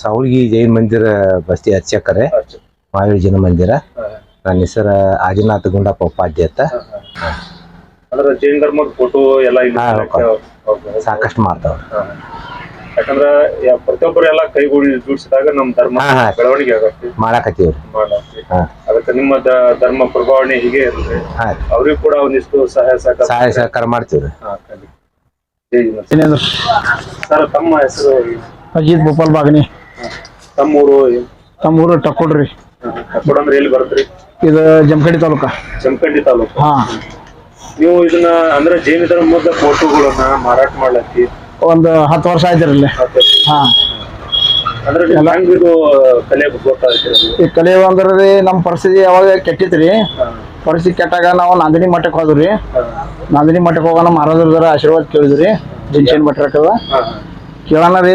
ಸಾವಳಗಿ ಜೈನ್ ಮಂದಿರ ಬಸ್ತಿ ಅರ್ಚಕರೇ ಮಹಾವೀರ ಜೈನ ಮಂದಿರ. ನನ್ನ ಹೆಸರು ಆದಿನಾಥ ಗುಂಡಪ್ಪ ಉಪಾಧ್ಯ ಅಂತ. ಅಂದ್ರೆ ಜೈನ ಧರ್ಮದ ಫೋಟೋ ಎಲ್ಲ ಇಲ್ಲಿ. ಸಾಕಷ್ಟು ಮಾಡ್ತಾವ. ಯಾಕಂದ್ರ ಯಾ- ಪ್ರತಿಯೊಬ್ಬರು ಎಲ್ಲ ಕೈಗೂಡಿ ಜೋಡಿಸಿದಾಗ ನಮ್ ಧರ್ಮ ಹಾ, ಹಾ. ಬೆಳವಣಿಗೆ ಆಗತ್ತೆ. ಮಾಡಾಕತ್ತೀವ್ರಿ. ಮಾಡತ್ತೆ. ಹಾ. ಅದಕ್ಕೆ ನಿಮ್ಮ ದ- ಧರ್ಮ ಪ್ರಭಾವನೆ ಹೀಗೆ ಇರುತ್ತೆ ಹಾ. ಅವ್ರಿಗೂ ಕೂಡ ಒಂದಿಷ್ಟು ಸಹಾಯ ಸಹಕಾರ ಸಹಾಯ ಸಹಕಾರ ಮಾಡ್ತೀವ್ರಿ. ಹಾ, ಕಲಿ. ಜೈ ಜೀವನ. ಸರ್ ತಮ್ಮ ಹೆಸರು ಅಜಿತ್ ಗೋಪಾಲ್ ಬಾಗನಿ. ತಮ್ಮೂರು ತಮ್ಮೂರು ಟಕ್ಕೊಡ್ರಿ. ಕೊಡಂದ್ರೆ ಎಲ್ಲಿ ಬರುತ್ತ್ರಿ ಇದು ಜಮಖಂಡಿ ತಾಲೂಕ. ಜಮಖಂಡಿ ತಾಲೂಕು. ಹಾ. ನೀವು ಇದನ್ನ ಅಂದ್ರೆ ಜೈನ ಧರ್ಮದ ಫೋಟೋಗಳನ್ನ ಮಾರಾಟ ಮಾಡ್ಲತ್ತಿ? ಒಂದು ಹತ್ತು ವರ್ಷ ಆಯ್ತಿರಲ್ಲಿ ಹಾ. ಅಂದ್ರೆ ಹೆಂಗ್ ಇದು ಕಲೆ ಗೊತ್ತಾಗ್ತಿರೋದು? ಈ ಕಲೆ ಅಂದ್ರೆ ನಮ್ಮ ಪರಿಸ್ಥಿತಿ ಯಾವಾಗ ಕೆಟ್ಟಿತ್ರಿ? ಪರಿಸ್ಥಿತಿ ಕೆಟ್ಟಾಗ ನಾವು ನಂದಿನಿ ಮಠಕ್ಕೆ ಹೋದ್ರಿ ನಂದಿನಿ ಮಠಕ್ಕೆ ಹೋಗೋಣ ಮಹಾರಾಜರ ಆಶೀರ್ವಾದ ಕೇಳಿದ್ರಿ ಜಂಕ್ಷನ್ ಭಟ್ರಕ್ಕದ ಕೇಳೋಣ ರೀ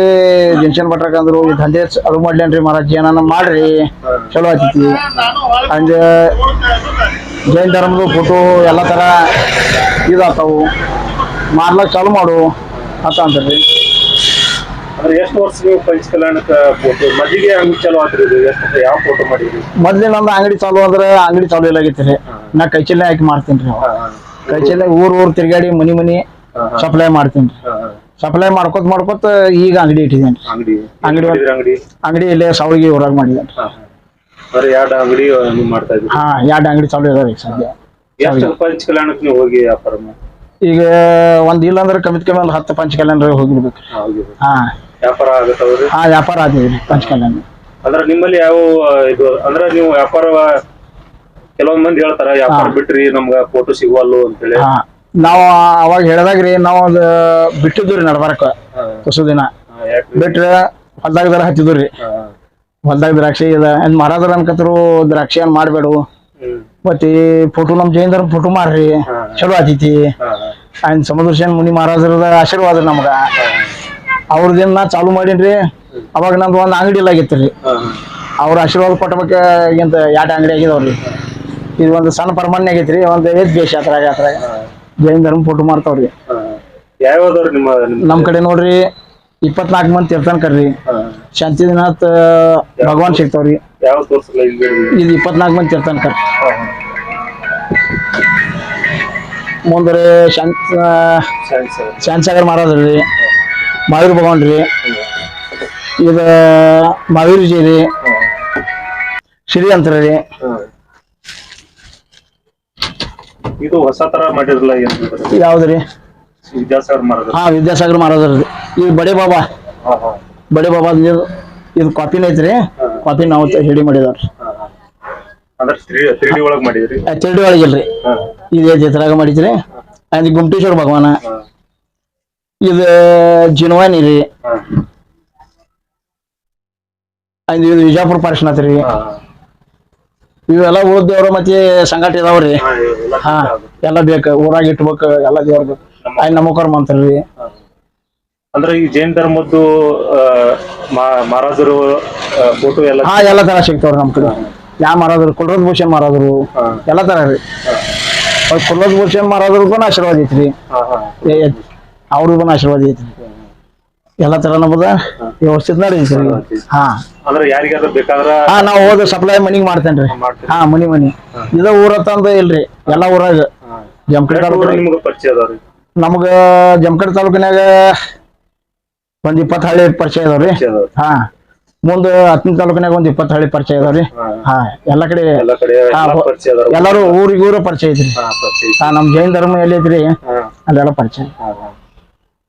ಜಂಕ್ಷನ್ ಭಟ್ರಕ್ ಅಂದ್ರು ಈ ದಂಧೆ ಅದು ಮಾಡ್ಲೇನ್ರಿ ಮಹಾರಾಜ್ ಏನಾನ ಮಾಡ್ರಿ ಚಲೋ ಆಗ್ತೈತಿ ಅಂದ ಜೈನ್ ಧರ್ಮದ ಫೋಟೋ ಎಲ್ಲ ಥರ ಇದಾಗ್ತಾವು ಮಾಡ್ಲ ಚಾಲು ಮಾಡು ಅಂತ ಅಂದ್ರೆ. ಎಷ್ಟು ವರ್ಷ ನೀವು ಪಂಚ ಕಲ್ಯಾಣಕ್ಕ ಫೋಟೋ ಚಾಲು ಆತ್ರಿ ಇದು? ಎಷ್ಟು ಯಾವ ಫೋಟೋ ಮಾಡಿದ್ರಿ? ಮೊದ್ಲೇ ನಂದು ಅಂಗಡಿ ಚಾಲು ಅಂದ್ರೆ ಅಂಗಡಿ ಚಾಲು ಇಲ್ಲ ರೀ. ನಾ ಕೈಚಲ್ಲೆ ಹಾಕಿ ಮಾಡ್ತೀನಿ ರೀ. ಕೈಚಲ್ಲೆ ಊರ್ ಊರ್ ತಿರ್ಗಾಡಿ ಮನಿ ಮನಿ ಸಪ್ಲೈ ಮಾಡ್ತೀನಿ ಸಪ್ಲೈ ಮಾಡ್ಕೊತ ಮಾಡ್ಕೊತ ಈಗ ಅಂಗಡಿ ಇಟ್ಟಿದ್ದೇನೆ. ಅಂಗಡಿ. ಅಂಗಡಿ ಅಂಗಡಿ ಅಂಗಡಿ? ಅಂಗಡಿ ಇಲ್ಲೇ ಸೌಳಿಗೆ ಊರಾಗ ಮಾಡಿದ್ದೇನೆ ಬರೀ ಎರಡು ಅಂಗಡಿ ನೀವು ಮಾಡ್ತಾ ಇದ್ದೀವಿ ಹಾ ಎರಡು ಅಂಗಡಿ ಚಾಲು ಇದಾವೆ ಈಗ ಸದ್ಯ. ಎಷ್ಟು ಪಂಚ ಕಲ್ಯಾಣಕ್ಕೆ ನೀವು ಹೋಗಿ ವ್ಯಾಪಾರ ಮಾಡಿ ಈಗ ಒಂದ್ ಇಲ್ಲ ಅಂದ್ರೆ ಕಮ್ಮಿ ಕಮ್ಮಿ ಒಂದು ಹತ್ತು ಪಂಚಕಲ್ಯಾಣ ಹೋಗಿರ್ಬೇಕು. ಹಾ ವ್ಯಾಪಾರ ಆಗತ್ತವ್ರಿ ಹಾ ವ್ಯಾಪಾರ ಆದಿದ್ರಿ ಪಂಚ ಕಲ್ಯಾಣ. ಅಂದ್ರೆ ನಿಮ್ಮಲ್ಲಿ ಯಾವ ಇದು ಅಂದ್ರೆ ನೀವು ವ್ಯಾಪಾರ ಕೆಲವೊಂದ್ ಮಂದಿ ಹೇಳ್ತಾರ ವ್ಯಾಪಾರ ಬಿಟ್ರಿ ನಮ್ಗ ಫೋಟೋ ಸಿಗುವಲ್ಲು ಅಂತೇಳಿ. ಹಾ. ನಾವು ಅವಾಗ ಹೇಳ್ದಾಗ್ರಿ ನಾವ್ ಅದು ಬಿಟ್ಟಿದ್ವಿ ರೀ ನಡ್ಬಾರಕ. ಹೊಸ ದಿನ. ಬಿಟ್ರ ಹೊಲ್ದಾಗ ದರ ಹತ್ತಿದ್ವಿ ರೀ. ಹೊಲ್ದಾಗ ದ್ರಾಕ್ಷಿ ಇದ ಏನ್ ಮಾರಾದ್ರ ಅನ್ಕತ್ರು ದ್ರಾಕ್ಷಿ ಏನ್ ಮಾಡ್ಬೇಡು. ಮತ್ತೆ ಫೋಟೋ ನಮ್ ಜೈನ್ ಫೋಟೋ ಮಾರ್ರಿ. ಚಲೋ ಆತೈತಿ. ಅಂಡ್ ಸಮುದ್ರ ಮುನಿ ಮಹಾರಾಜರದ ಆಶೀರ್ವಾದ ನಮ್ಗ. ಅವ್ರದೇನ್ ನಾ ಚಾಲು ಮಾಡೀನ್ರಿ ಅವಾಗ ನಮ್ದು ಒಂದ್ ಅಂಗಡಿ ಇಲ್ಲ ಆಗಿತ್ತು ರೀ. ಹಾ, ಹಾ. ಅವ್ರ ಆಶೀರ್ವಾದ ಕೊಟ್ಟಬೇಕ ಎಂತ ಎರಡು ಅಂಗಡಿ ಆಗಿದವ್ರಿ ಇದು ಒಂದು ಸಣ್ಣ ಪ್ರಮಾಣ ಆಗೈತ್ರಿ ಒಂದು ಏತ್ ಬೇಷ್ ಅದ್ರಾಗ ಅದ್ರಾಗ. ಜೈನ್ ಧರ್ಮ ಫೋಟೋ ಮಾಡ್ತಾವ್ರಿ ಹಾ. ಯಾವ್ಯಾವ್ದವ್ರಿ ನಿಮ್ಮ ನಿಮ್ಮ ನಮ್ ಕಡೆ ನೋಡ್ರಿ ಇಪ್ಪತ್ನಾಲ್ಕು ಮಂದಿ ತೀರ್ಥನ್ ಕರ್ರಿ. ಶಾಂತಿ ಶಾಂತಿನಾಥ್ ಭಗವಾನ್ ಸಿಗ್ತಾವ್ರಿ. ಯಾವ ತೋರ್ಸಲ್ಲ ಇಲ್ಲಿ ಇದು ಇಪ್ಪತ್ನಾಲ್ಕು ಮಂದಿ ತೀರ್ಥನ್ ಕರ್ರಿ. ಮುಂದ್ರೆ ಶಾಂತ ಸಾಗರ್. ಮಹಾರಾಜ್ರಿ ಮಹಾವೀರ್ ಭಗವಾನ್ ರೀ ಇದು ಮಹಾವೀರ್ ಜಿ ರೀ ಶ್ರೀ ಅಂತರ ರೀ. ಇದು ಹೊಸ ತರ ಮಾಡಿರಲ್ಲ ಏನು ಯಾವ್ದು ರೀ ವಿದ್ಯಾಸಾಗರ್ ಮಾರದ. ಹಾ ವಿದ್ಯಾಸಾಗರ್ ಮಹಾರಾಜ್ ರೀ. ಇದು ಬಡೆ ಬಾಬಾ. ಬಡೆ ಬಾಬಾ ಇದು ಇದು ಕಾಪಿನ ಐತ್ರಿ. ಕಾಪಿ ನಾವು ಹೇಳಿ ಮಾಡಿದಾರ. ಅಂದ್ರೆ ತ್ರೀ ತ್ರೀ ಡಿ ಒಳಗ್ ಮಾಡಿದ್ರಿ? ತಿರುಡಿ ಒಳಗಿಲ್ರಿ ಹಾ. ಇದು ಐತ್ರಾಗ ಮಾಡಿದ್ರಿ? ಅದು ಗುಮ್ಟೇಶ್ವರ ಭಗವಾನ. ಇದ ಜಿನ್ವಾನಿ ರೀ. ಅಂದ್ರೆ ಅದು ಇದು ವಿಜಾಪುರ ಪಾರ್ಶ್ವನಾಥ್ ರೀ. ಇವೆಲ್ಲ ಉಳಿದೇವ್ರ ದೇವ್ರ ಮತ್ತೆ ಸಂಗಾಟ ಇದಾವ್ರಿ ಹಾ, ಎಲ್ಲ ಬೇಕು. ಊರಾಗ ಇಟ್ಬೇಕು ಎಲ್ಲ ದೇವ್ರ ಆಯ್ ನಮ್ಮಕರ್ ಮಂತ್ರಿ. ಅಂದ್ರೆ ಈ ಜೈನ್ ಧರ್ಮದ್ದು ಆ, ಮಾ- ಮಹಾರಾಜರು ಫೋಟೋ ಎಲ್ಲ ಹಾ ಎಲ್ಲ ತರ ಸಿಗ್ತಾವ್ರಿ ನಮ್ ಕಡೆ. ಯಾ ಮಾರಾದ್ರು ಕುಲ್ರದ್ ಭೂಷಣ್ ಮಾರಾದ್ರು ಹಾ. ಎಲ್ಲ ತರ ರೀ. ಕುಲ್ರದ್ ಭೂಷಣ್ ಮಾರಾದ್ರಿಗೂ ಆಶೀರ್ವಾದ ಐತ್ರಿ. ಹಾ, ಹಾ. ಅವ್ರಿಗೂ ಆಶೀರ್ವಾದ ಐತ್ರಿ. ಎಲ್ಲ ತರ ನಮ್ದ ವ್ಯವಸ್ಥಿತ ನಡೀತಿ ಹಾ. ಅಂದ್ರೆ ಯಾರಿಗಾದ್ರೂ ಬೇಕಾದ್ರ ಹಾ ನಾವು ಹೋದ ಸಪ್ಲೈ ಮನಿಗ್ ಮಾಡ್ತೇನ್ರಿ. ಹಾ ಮನಿ ಮನಿ. ಇದ ಊರ ತಂದ ಇಲ್ರಿ ಎಲ್ಲಾ ಊರಾಗ. ಜಮಖಂಡಿ ತಾಲೂಕು ನಿಮ್ಗೆ ಪರಿಚಯ ಅದಾವ್ರಿ ನಮ್ಗ ಜಮಖಂಡಿ ತಾಲೂಕಿನಾಗ ಒಂದ್ ಇಪ್ಪತ್ ಹಳ್ಳಿ ಪರಿಚಯ ಇದಾವ್ರಿ ಅದಾವ್ರಿ ಹಾ. ಮುಂದ ಹತ್ತನೇ ತಾಲೂಕಿನಾಗ ಒಂದ್ ಇಪ್ಪತ್ ಹಳ್ಳಿ ಪರಿಚಯ ಇದಾವ್ರಿ ಹಾ. ಎಲ್ಲಾ ಕಡೆ ಎಲ್ಲಾರು ಊರಿಗೂರ ಊರ ಪರಿಚಯ ಐತ್ರಿ. ಹಾ. ನಮ್ ಜೈನ್ ಧರ್ಮ ಎಲ್ಲಿ ಐತ್ರಿ? ಅಲ್ಲೆಲ್ಲ ಪರಿಚಯ.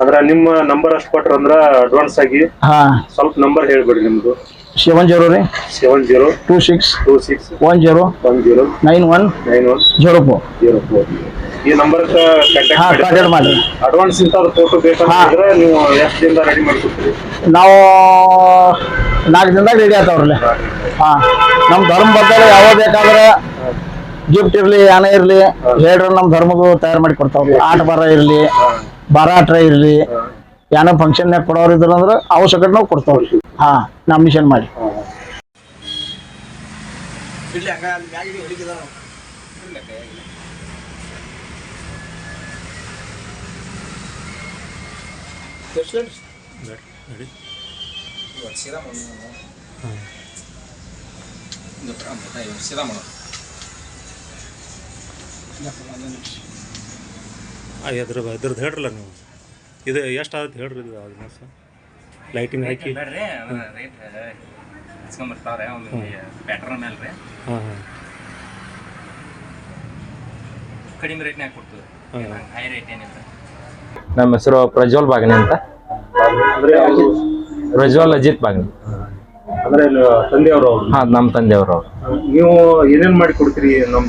ಅಂದ್ರ ನಿಮ್ಮ ನಂಬರ್ ಅಷ್ಟು ಕೊಟ್ರ ಅಂದ್ರ ಅಡ್ವಾನ್ಸ್ ಆಗಿ ಹಾ. ಸ್ವಲ್ಪ ನಂಬರ್ ಹೇಳ್ಬಿಡಿ ನಿಮ್ದು. ಸೆವೆನ್ ಜೀರೋ ರೀ? Seven zero two six two six one zero one zero nine one nine one zero four zero four ಈ ನಂಬರ್ ಹಾ ಕಾಂಟ್ಯಾಕ್ಟ್ ಮಾಡಿ. ಅಡ್ವಾನ್ಸ್ ಇಂತ ಫೋಟೋ ಬೇಕಂದ್ರೆ ನೀವು ಎಷ್ಟು ದಿನದ ರೆಡಿ ಮಾಡ್ಕೊಡ್ತೀರಿ ನಾವು ನಾಲ್ಕು ದಿನದಾಗ ರೆಡಿ ಆತಾವ್ರಲ್ಲ ಹಾ. ನಮ್ಮ ಧರ್ಮ ಬರ್ತಾರೆ ಯಾವ ಬೇಕಾದ್ರೆ ಗಿಫ್ಟ್ ಇರಲಿ ಏನೇ ಇರಲಿ ಹೇಳ್ರ ನಮ್ಮ ಧರ್ಮಗೂ ತಯಾರು ಮಾಡಿ ಕೊಡ್ತಾವ್ರಿ. ಆಟ ಬರ ಇರ್ಲಿ. ಬರಾಟ ಇರಲಿ ಏನೋ ಫಂಕ್ಷನ್ ಕೊಡೋರು ಇದ್ರ ಅಂದ್ರೆ ಅವಶ್ಯಕತೆ ನಾವು ಕೊಡ್ತಾವ್ರಿ ಹಾ ನಾಮಿನೇಷನ್ ಮಾಡಿ. ಇದ್ರ ಇದ್ರದ್ದು ಹೇಳ್ರಲ್ಲ ನೀವು. ಇದು ಎಷ್ಟು ಆಗುತ್ತೆ ಹೇಳ್ರಿ ಇದು ಆಲ್ಮೋಸ್ಟ್ ಲೈಟಿಂಗ್ ಹಾಕಿ. ಹಾಂ. ಹಾಂ. ಕಡಿಮೆ ರೇಟ್ನಾಗ ಕೊಡ್ತೀವಿ ಹೈ. ರೇಟ್ ಏನಿಲ್ಲ. ನಮ್ಮ ಹೆಸರು ಪ್ರಜ್ವಲ್ ಬಾಗ್ನಿ ಅಂತ. ಅಂದ್ರೆ ಪ್ರಜ್ವಲ್ ಅಜಿತ್ ಬಾಗ್ನೆ. ಅಂದ್ರೆ ತಂದೆಯವರು ಹಾ ನಮ್ಮ ತಂದೆಯವರು ಅವ್ರು. ನೀವು ಏನೇನ್ ಮಾಡಿ ಕೊಡ್ತೀರಿ ನಮ್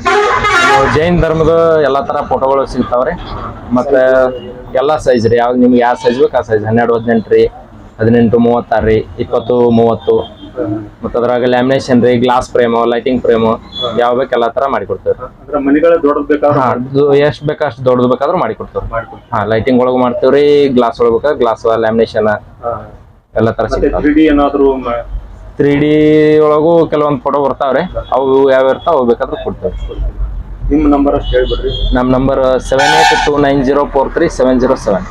ಜೈನ್ ಧರ್ಮದ ಎಲ್ಲಾ ತರ ಫೋಟೋಗಳು ಸಿಗ್ತಾವ್ರಿ. ಮತ್ತೆ ಎಲ್ಲಾ ಸೈಜ್ ರೀ. ಯಾವ್ದು ನಿಮ್ಗೆ ಯಾವ ಸೈಜ್ ಬೇಕು ಆ ಸೈಜ್ ಹನ್ನೆರಡು ಹದಿನೆಂಟು ರೀ. ಹದಿನೆಂಟು ಮೂವತ್ತಾರು ರೀ. ಇಪ್ಪತ್ತು ಮೂವತ್ತು. ಮತ್ತೆ ಅದ್ರಾಗ ಲ್ಯಾಮಿನೇಷನ್ ರೀ ಗ್ಲಾಸ್ ಫ್ರೇಮು ಲೈಟಿಂಗ್ ಫ್ರೇಮು ಯಾವ ಬೇಕು ಎಲ್ಲಾ ತರ ಮಾಡಿ ಕೊಡ್ತೇವೆ ಅಂದ್ರೆ ಮನೆಗಳ ದೊಡ್ಡದ್ ಬೇಕಾದ್ರೆ ಹಾ ಎಷ್ಟು ಬೇಕು ಅಷ್ಟು ದೊಡ್ಡದು ಬೇಕಾದ್ರೂ ಮಾಡಿ ಕೊಡ್ತೇವೆ ಮಾಡ್ಕೊಡ್ತೀವಿ ಹಾ ಲೈಟಿಂಗ್ ಒಳಗೆ ಮಾಡ್ತೇವ್ರಿ. ಗ್ಲಾಸ್ ಒಳಗೆ ಬೇಕಾದ್ರೆ ಗ್ಲಾಸ್ ಲ್ಯಾಮಿನೇಷನ್ ಎಲ್ಲ ತರ ಸಿಗ್ತಾವ ತ್ರೀ ಡಿ ಏನಾದ್ರು ಮ- ತ್ರೀ ಡಿ ಒಳಗೂ ಕೆಲವೊಂದು ಫೋಟೋ ಬರ್ತಾವ್ರಿ. ಅವು ಯಾವ ಇರ್ತಾವ ಅವು ಬೇಕಾದ್ರೆ ಕೊಡ್ತೇವೆ. ನಿಮ್ಮ ನಂಬರ್ ಅಷ್ಟು ಹೇಳ್ಬಿಡ್ರಿ. ನಮ್ಮ number seven eight two nine zero four three seven zero seven